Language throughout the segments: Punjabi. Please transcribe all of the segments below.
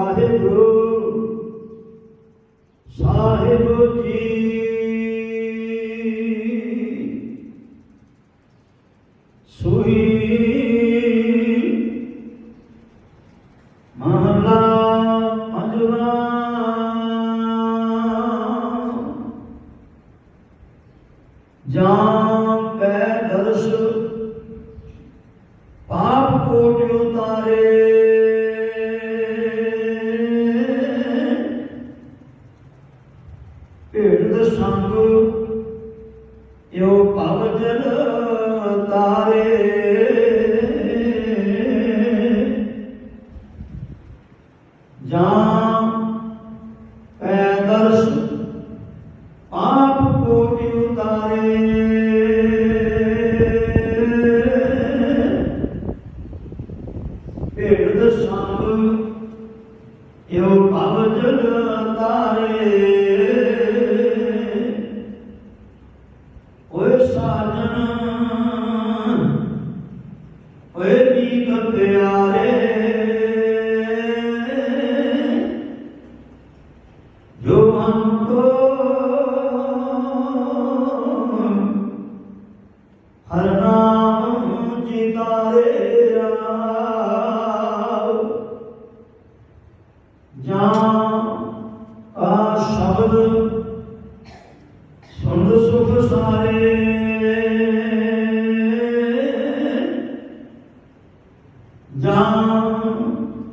ਵਾਹਿਗੁਰੂ ਸਾਹਿਬ ਜੀ। ਸੁਹੀ ਮਹਲਾ ਪੰਜਵਾ। ਜਾਂ ਪੈ ਦਰਸ਼ ਪਾਪ ਕੋਟਿ ਉਤਾਰੇ। ਯੋ ਭਵ ਤਾਰੇ। ਜਾਂ ਪੈਦਰਸ ਆਪ ਕੋਟਿ ਉਤਾਰੇ। ਭੇਡ ਸੰਗ ਯੋ ਭਵ ਜਲ ਤਾਰੇ। ਓਏ ਮੀਤ ਪਿਆਰੇ। ਜੋ ਹਮਕੋ ਹਰ ਨਾਮ ਜਿਤਾਰੇ ਰਾਵ ਜਾਂ ਆ ਸ਼ਬਦ ਸੁਣ ਸੁਖ ਸਾਰੇ।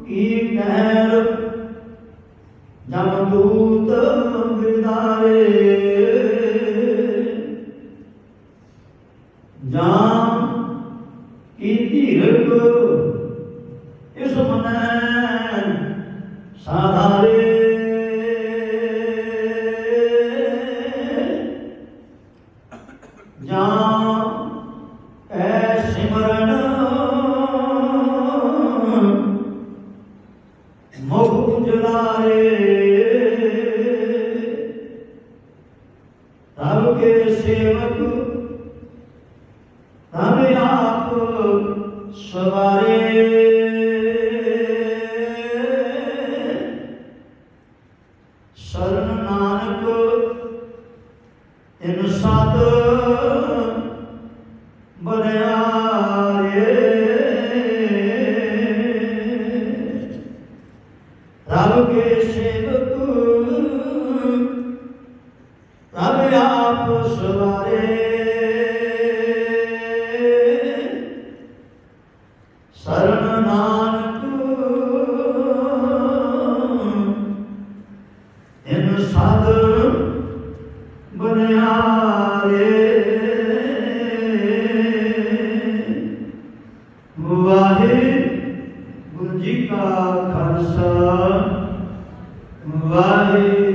ਕੀ ਕਹਿਰ ਜਮ ਦੂਤ ਬਿਦਾਰੇ ਜਾਂ ਕੀ ਧੀਰਕ ਇਸ ਮਨੈ ਸਾਧਾਰੇ। ਮੁਖ ਜਲਾਰੇ ਤਬ ਕੇ ਸੇਵਕ ਤਬ ਆਪ ਸਵਾਰੇ। ਸ਼ਰਨ ਨਾਨਕ ਇਨ ਸਤ ਇਨ ਬਨਿਆਰੇ ਵਾਹਿਗੁਰੂ ਜੀ ਕਾ ਖਾਲਸਾ। ਵਾਹਿਗੁਰੂ